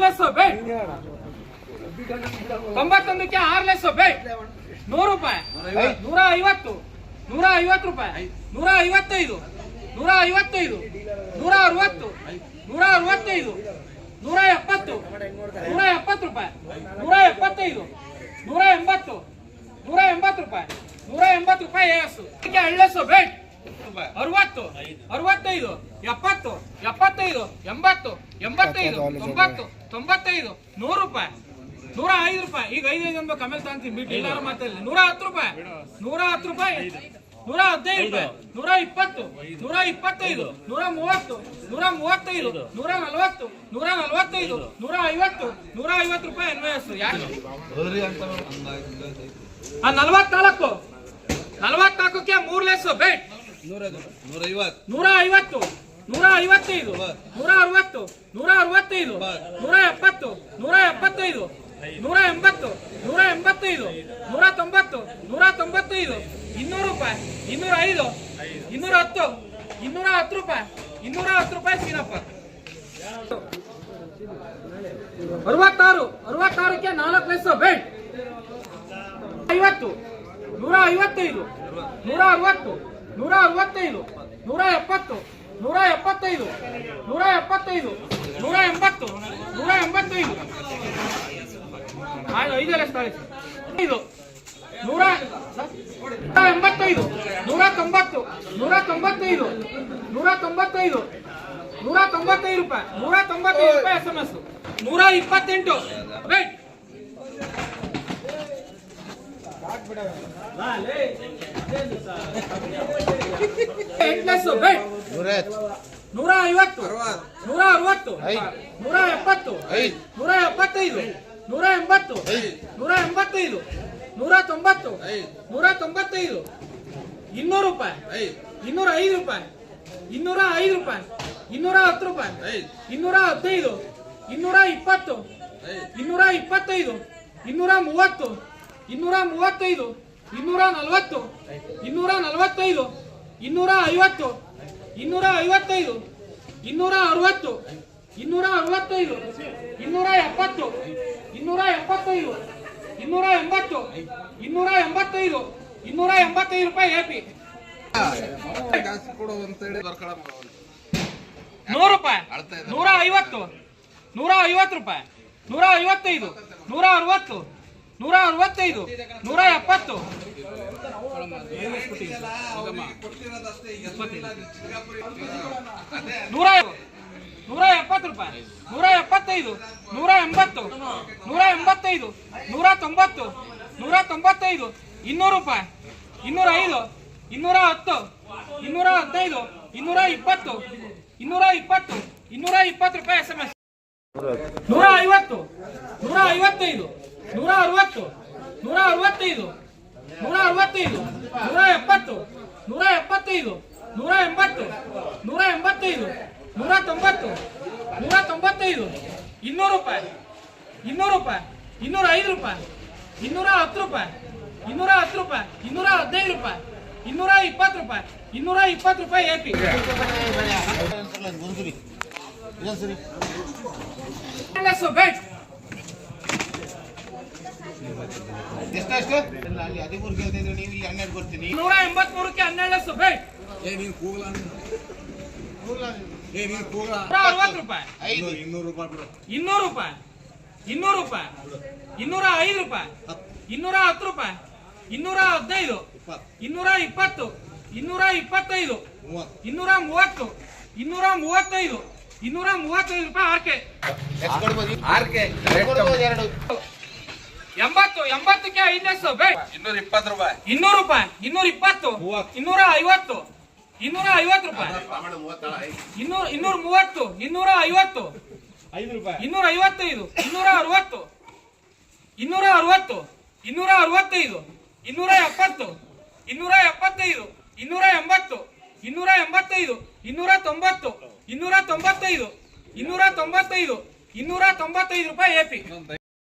Less bait ತೊಂಬತ್ತೊಂದಕ್ಕೆ ಆರು less bait ನೂರು ರೂಪಾಯಿ. ನೂರ ಐವತ್ತು. ನೂರ ಐವತ್ತು ರೂಪಾಯಿ. ನೂರ ಐವತ್ತೈದು. ನೂರ ಐವತ್ತೈದು. ನೂರ ಅರವತ್ತು. ನೂರ ಅರವತ್ತೈದು. ನೂರ ಎಪ್ಪತ್ತು. ನೂರ ಎಪ್ಪತ್ತು ರೂಪಾಯಿ. ನೂರ ಎಪ್ಪತ್ತೈದು. ನೂರ ಎಂಬತ್ತು. ನೂರ ಎಂಬತ್ತು ರೂಪಾಯಿ. ನೂರ ಎಂಬತ್ತು ರೂಪಾಯಿ ಎಸ್ ಎಳ್ಳೆಸು ಬೇಟ್ ಅರವತ್ತು ಅರವತ್ತೈದು ಎಪ್ಪತ್ತು ಎಪ್ಪತ್ತೈದು ಎಂಬತ್ತು ಎಂಬತ್ತೈದು ತೊಂಬತ್ತು ತೊಂಬತ್ತೈದು ನೂರು ರೂಪಾಯಿ. ನೂರ ಐದು ರೂಪಾಯಿ. ಈಗ ಐದೈದು ಅನ್ಬೇಕು ಆಮೇಲೆ ತಾಂತೀನಿ ಬಿಟ್ಟು ಎಲ್ಲಾರು ಮಾತಾಡಲಿ. ನೂರ ಹತ್ತು ರೂಪಾಯಿ. ನೂರ ಹತ್ತು ರೂಪಾಯಿ. ನೂರ ಹದಿನೈದು ರೂಪಾಯಿ. ನೂರ ಇಪ್ಪತ್ತು. ನೂರ ಇಪ್ಪತ್ತೈದು. ನೂರ ಮೂವತ್ತು. ನೂರ ಮೂವತ್ತೈದು. ನೂರ ನಲವತ್ತು. ನೂರ ನಲವತ್ತೈದು. ನೂರ ಐವತ್ತು. ನೂರ ಐವತ್ತು ರೂಪಾಯಿ ಎನ್ವಯಸ್ಸು ಯಾಕೆ? ಆ ನಲವತ್ನಾಲ್ಕು. ನಲವತ್ನಾಲ್ಕಕ್ಕೆ ಮೂರ್ ಲೆಸ್ಸು ಬೇಟ್ ನೂರ ಐವತ್ತು ನೂರ ಐವತ್ತೈದು ನೂರ ಅರವತ್ತು ನೂರ ಅರವತ್ತೈದು ನೂರ ಎಪ್ಪತ್ತು ನೂರ ಎಪ್ಪತ್ತೈದು ನೂರ ಎಂಬತ್ತು ನೂರ ಎಂಬತ್ತೈದು ನೂರ ತೊಂಬತ್ತು ನೂರ ತೊಂಬತ್ತೈದು ಇನ್ನೂರು ರೂಪಾಯಿ. ಇನ್ನೂರ ಐದು ಇನ್ನೂರ ಹತ್ತು ಇನ್ನೂರ ಹತ್ತು ರೂಪಾಯಿ. ಇನ್ನೂರ ಹತ್ತು ರೂಪಾಯಿ ಸೀನಪ್ಪ. ಅರವತ್ತಾರು. ಅರವತ್ತಾರಕ್ಕೆ ನಾಲ್ಕು ಲೆಸ್ಸು ಬೇಟ್ ಐವತ್ತು ನೂರ ಐವತ್ತೈದು ನೂರ ಅರವತ್ತು ಅರವತ್ತೈದು ನೂರ ಎಪ್ಪತ್ತು ನೂರ ಎಪ್ಪತ್ತೈದು ನೂರ ಎಪ್ಪತ್ತೈದು ನೂರ ಎಂಬತ್ತು ನೂರ ಎಂಬತ್ತೈದು ಐದಲ್ಲ ಐದು. ನೂರ ಎಂಬತ್ತೈದು ನೂರ ತೊಂಬತ್ತು ನೂರ ತೊಂಬತ್ತೈದು ನೂರ ತೊಂಬತ್ತೈದು ನೂರ ತೊಂಬತ್ತೈದು ರೂಪಾಯಿ. ನೂರ ತೊಂಬತ್ತೈದು ರೂಪಾಯಿ ಎಸ್ ಎಂ ಎಸ್ ನೂರ ಇಪ್ಪತ್ತೆಂಟು ವೇಟ್ ಎಂಟ್ನೆಸ್ಸು ನೂರ ಐವತ್ತು. ನೂರ ಅರವತ್ತು. ನೂರ ಎಪ್ಪತ್ತು. ನೂರ ಎಪ್ಪತ್ತೈದು. ನೂರ ಎಂಬತ್ತು. ನೂರ ಎಂಬತ್ತೈದು. ನೂರ ತೊಂಬತ್ತು. ನೂರ ತೊಂಬತ್ತೈದು. ಇನ್ನೂರು ರೂಪಾಯಿ. ಇನ್ನೂರ ಐದು ರೂಪಾಯಿ. ಇನ್ನೂರ ಐದು ರೂಪಾಯಿ. ಇನ್ನೂರ ಹತ್ತು ರೂಪಾಯಿ. ಇನ್ನೂರ ಹದಿನೈದು. ಇನ್ನೂರ ಇಪ್ಪತ್ತು. ಇನ್ನೂರ ಇಪ್ಪತ್ತೈದು. ಇನ್ನೂರ ಮೂವತ್ತು. ಇನ್ನೂರ ಮೂವತ್ತೈದು, ಇನ್ನೂರ ನಲವತ್ತು, ಇನ್ನೂರ ನಲವತ್ತೈದು, ಇನ್ನೂರ ಐವತ್ತು, ಇನ್ನೂರ ಐವತ್ತೈದು, ಇನ್ನೂರ ಅರವತ್ತು, ಇನ್ನೂರ ಅರವತ್ತೈದು, ಇನ್ನೂರ ಎಪ್ಪತ್ತು, ಇನ್ನೂರ ಎಪ್ಪತ್ತೈದು, ಇನ್ನೂರ ಎಂಬತ್ತು, ಇನ್ನೂರ ಎಂಬತ್ತೈದು ಇನ್ನೂರ ಎಂಬತ್ತೈದು ರೂಪಾಯಿ ಎಪಿ ನೂರು ರೂಪಾಯಿ, ನೂರ ಐವತ್ತು ನೂರ ಐವತ್ತು ರೂಪಾಯಿ, ನೂರ ಐವತ್ತೈದು, ನೂರ ಅರವತ್ತು ನೂರ ಅರವತ್ತೈದು ನೂರ ಎಪ್ಪತ್ತು ನೂರ ನೂರ ಎಪ್ಪತ್ತು ರೂಪಾಯಿ ನೂರ ಎಪ್ಪತ್ತೈದು ನೂರ ಎಂಬತ್ತು ನೂರ ಎಂಬತ್ತೈದು ನೂರ ತೊಂಬತ್ತು ನೂರ ತೊಂಬತ್ತೈದು ಇನ್ನೂರು ರೂಪಾಯಿ ಇನ್ನೂರ ಐದು ಇನ್ನೂರ ಹತ್ತು ಇನ್ನೂರ ಹದಿನೈದು ಇನ್ನೂರ ಇಪ್ಪತ್ತು ಇನ್ನೂರ ಇಪ್ಪತ್ತು ಇನ್ನೂರ ಇಪ್ಪತ್ತು ರೂಪಾಯಿ ಎಸ್ ಎಂ ಎಸ್ ನೂರ ಐವತ್ತು ನೂರ ಐವತ್ತೈದು ನೂರ ಅರವತ್ತು ನೂರ ಅರವತ್ತೈದು ನೂರ ಅರವತ್ತೈದು ನೂರ ಎಪ್ಪತ್ತು ನೂರ ಎಪ್ಪತ್ತೈದು ನೂರ ಎಂಬತ್ತು ನೂರ ಎಂಬತ್ತೈದು ನೂರ ತೊಂಬತ್ತು ನೂರ ತೊಂಬತ್ತೈದು ಇನ್ನೂರು ರೂಪಾಯಿ ಇನ್ನೂರು ರೂಪಾಯಿ ಇನ್ನೂರ ಐದು ರೂಪಾಯಿ ಇನ್ನೂರ ಹತ್ತು ರೂಪಾಯಿ ಇನ್ನೂರ ಹತ್ತು ರೂಪಾಯಿ ಇನ್ನೂರ ಹದಿನೈದು ರೂಪಾಯಿ ಇನ್ನೂರ ಇಪ್ಪತ್ತು ರೂಪಾಯಿ ಇನ್ನೂರ ಇಪ್ಪತ್ತು ರೂಪಾಯಿ ಎ ಪಿ ಬೇಟ್ ಎಷ್ಟಷ್ಟು ಅಲ್ಲಿ ಹದಿಮೂರು ಇದ್ರೆ ನೀವು ಇಲ್ಲಿ ಹನ್ನೆರಡು ಕೊಡ್ತೀನಿ. ನೂರ ಎಂಬತ್ಮೂರಕ್ಕೆ ಹನ್ನೆರಡು ಬೇಟ್ ಏ ನೀನ್ ಕೂಗಲ ಏ ನೀನು ಕೂಗಲ ಅರವತ್ತು ರೂಪಾಯಿ. ಐದು. ಇನ್ನೂರು ರೂಪಾಯಿ ಬಿಡು ಇನ್ನೂರು ರೂಪಾಯಿ. ಇನ್ನೂರು ರೂಪಾಯಿ. ಇನ್ನೂರ ಐದು ರೂಪಾಯಿ. ಇನ್ನೂರ ಹತ್ತು ರೂಪಾಯಿ. ಇನ್ನೂರ ಹದಿನೈದು. ಇನ್ನೂರ ಇಪ್ಪತ್ತು. ಇನ್ನೂರ ಇಪ್ಪತ್ತೈದು. ಇನ್ನೂರ ಮೂವತ್ತು. ಇನ್ನೂರ ಮೂವತ್ತೈದು. ಇನ್ನೂರ ಮೂವತ್ತೈದು ರೂಪಾಯಿ ಆರ್ಕೆ. ಆರ್ಕೆ. ಎರಡು. ಎಂಬತ್ತು ಎಂಬತ್ತಕ್ಕೆ ಐದೆಷ್ಟು ಬೇ. ಇನ್ನೂರ ಇಪ್ಪತ್ತು ರೂಪಾಯಿ. ಇನ್ನೂರು ರೂಪಾಯಿ ಇನ್ನೂರ ಇಪ್ಪತ್ತು. ಇನ್ನೂರ ಐವತ್ತು ಇನ್ನೂರ ಐವತ್ತು ರೂಪಾಯಿ. ಇನ್ನೂರ ಇನ್ನೂರ ಮೂವತ್ತು ಇನ್ನೂರ ಐವತ್ತು. ಇನ್ನೂರ ಐವತ್ತೈದು ಇನ್ನೂರ ಅರವತ್ತು ಇನ್ನೂರ ಅರವತ್ತು ಇನ್ನೂರ ಅರವತ್ತೈದು ಇನ್ನೂರ ಎಪ್ಪತ್ತು ಇನ್ನೂರ ಎಪ್ಪತ್ತೈದು ಇನ್ನೂರ ಎಂಬತ್ತು ಇನ್ನೂರ ಎಂಬತ್ತೈದು ಇನ್ನೂರ ತೊಂಬತ್ತು ಇನ್ನೂರ ತೊಂಬತ್ತೈದು ಇನ್ನೂರ ತೊಂಬತ್ತೈದು ಇನ್ನೂರ ತೊಂಬತ್ತೈದು ರೂಪಾಯಿ ಎಪಿ